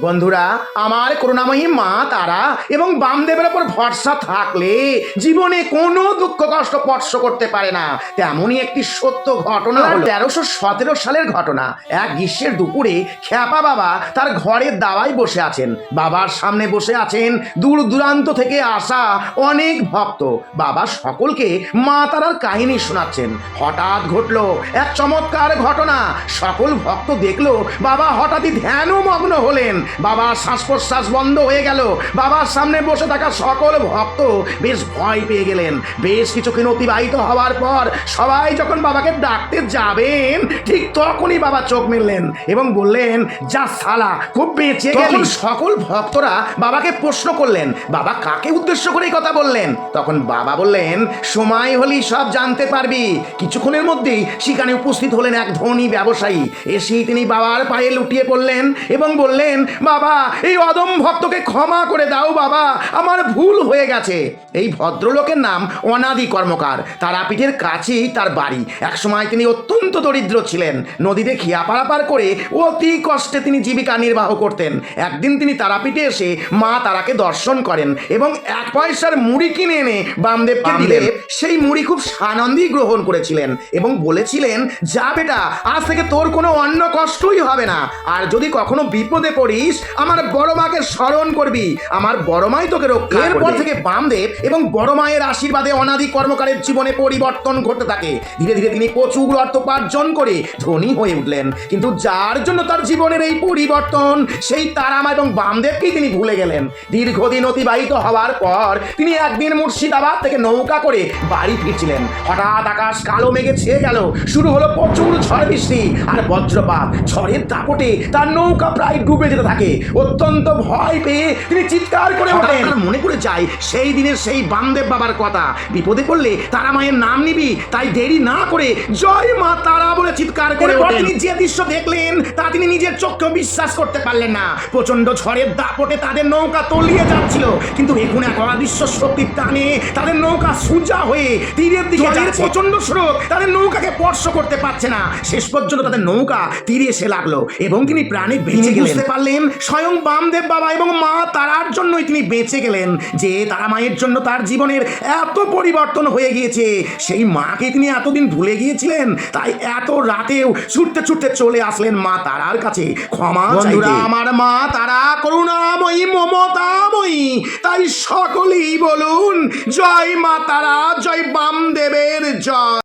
বন্ধুরা আমার করুণাময়ী মা তারা এবং বামদেবের ওপর ভরসা থাকলে জীবনে কোনো দুঃখ কষ্ট স্পর্শ করতে পারে না। তেমনই একটি সত্য ঘটনা হলো তেরোশো সতেরো সালের ঘটনা। এক গ্রীষ্মের দুপুরে খ্যাপা বাবা তার ঘরের দাওয়ায় বসে আছেন। বাবার সামনে বসে আছেন দূর দূরান্ত থেকে আসা অনেক ভক্ত। বাবা সকলকে মা তারার কাহিনী শোনাচ্ছেন। হঠাৎ ঘটলো এক চমৎকার ঘটনা। সকল ভক্ত দেখল বাবা হঠাৎই ধ্যানমগ্ন হলেন। বাবার শ্বাস প্রশ্বাস বন্ধ হয়ে গেল। বাবার সামনে বসে থাকা সকল ভক্ত বেশ ভয় পেয়ে গেলেন। বেশ কিছুক্ষণ অতিবাহিত হওয়ার পর সবাই যখন বাবাকে ডাকতে যাবেন, ঠিক তখনই বাবা চোখ মেললেন এবং বললেন, যা সালা খুব বেঁচে গেল। সকল ভক্তরা বাবাকে প্রশ্ন করলেন। বাবা কাকে উদ্দেশ্য করে কথা বললেন? তখন বাবা বললেন, সময় হলেই সব জানতে পারবি। কিছুক্ষণের মধ্যেই সেখানে উপস্থিত হলেন এক ধনী ব্যবসায়ী। এসেই তিনি বাবার পায়ে লুটিয়ে পড়লেন এবং বললেন বাবা এই অদম ভক্তকে ক্ষমা করে দাও বাবা আমার ভুল হয়ে গেছে। এই ভদ্রলোকের নাম অনাদি কর্মকার। তারাপীঠের কাছেই তার বাড়ি। একসময় তিনি অত্যন্ত দরিদ্র ছিলেন। নদীতে খিয়া পারাপার করে অতি কষ্টে তিনি জীবিকা নির্বাহ করতেন। একদিন তিনি তারাপীঠে এসে মা তারাকে দর্শন করেন এবং এক পয়সার মুড়ি কিনে এনে বামদেবকে দিলেন। সেই মুড়ি খুব সানন্দেই গ্রহণ করেছিলেন এবং বলেছিলেন যা বেটা আজ থেকে তোর কোনো অন্য কষ্টই হবে না। আর যদি কখনো বিপদে পড়িস আমার বড় মাকে স্মরণ করবি। আমার বড় মাই তোকে রক্ষা এরপর থেকে বামদেব এবং বড় মায়ের আশীর্বাদে অনাদি কর্মকারের জীবনে পরিবর্তন ঘটতে থাকে। ধীরে ধীরে তিনি প্রচুর অর্থ উপার্জন করে ধনী হয়ে উঠলেন। কিন্তু যার জন্য তার জীবনের এই পরিবর্তন সেই তারামা এবং বামদেবকেই তিনি ভুলে গেলেন। দীর্ঘদিন অতিবাহিত হওয়ার পর তিনি একদিন মুর্শিদাবাদ থেকে নৌকা করে বাড়ি ফিরছিলেন। হঠাৎ আকাশ কালো মেঘে ছেয়ে গেল। শুরু হলো প্রচুর ঝড় বৃষ্টি আর বজ্রপাত। ঝড়ের দাপটে তার নৌকা প্রায় ডুবে যেতে থাকে। অত্যন্ত ভয় পেয়ে তিনি চিৎকার করে ওঠেন মনে করে যায় সেই দিনের সেই বামদেব বাবার কথা। বিপদে পড়লে তারা মায়ের নাম নিবি তাই দেরি না করে জয় মা তারা বলে চিৎকার করে ওঠেন তিনি যে দৃশ্য দেখলেন তা তিনি নিজের চোখকে বিশ্বাস করতে পারলেন না। প্রচণ্ড ঝড়ের দাপটে তাদের নৌকা তলিয়ে যাচ্ছিল। কিন্তু এখন এক অদৃশ্য শক্তির টানে তাদের নৌকা সোজা হয়ে তীরের দিকে প্রচণ্ড স্রোত তাদের নৌকাকে স্পর্শ করতে পারছে না। শেষ পর্যন্ত তাদের নৌকা তীরে এসে লাগল এবং তিনি প্রাণে বেঁচে গেলেন। বুঝতে পারলেন স্বয়ং বামদেব বাবা এবং মা তারার জন্যই তিনি বেঁচে গেলেন। যে তারা মায়ের জন্য তার জীবনের এত পরিবর্তন হয়ে গিয়েছে সেই মাকে তিনি এতদিন ভুলে গিয়েছিলেন তাই এত রাতেও ছুটতে ছুটতে চলে আসলেন মা তারার কাছে। ক্ষমা বন্ধুরা আমার মা তারা করুণাময়ী মমতাময়ী তাই সকলেই বলুন জয় মা তারা জয় বামদেবের জয়।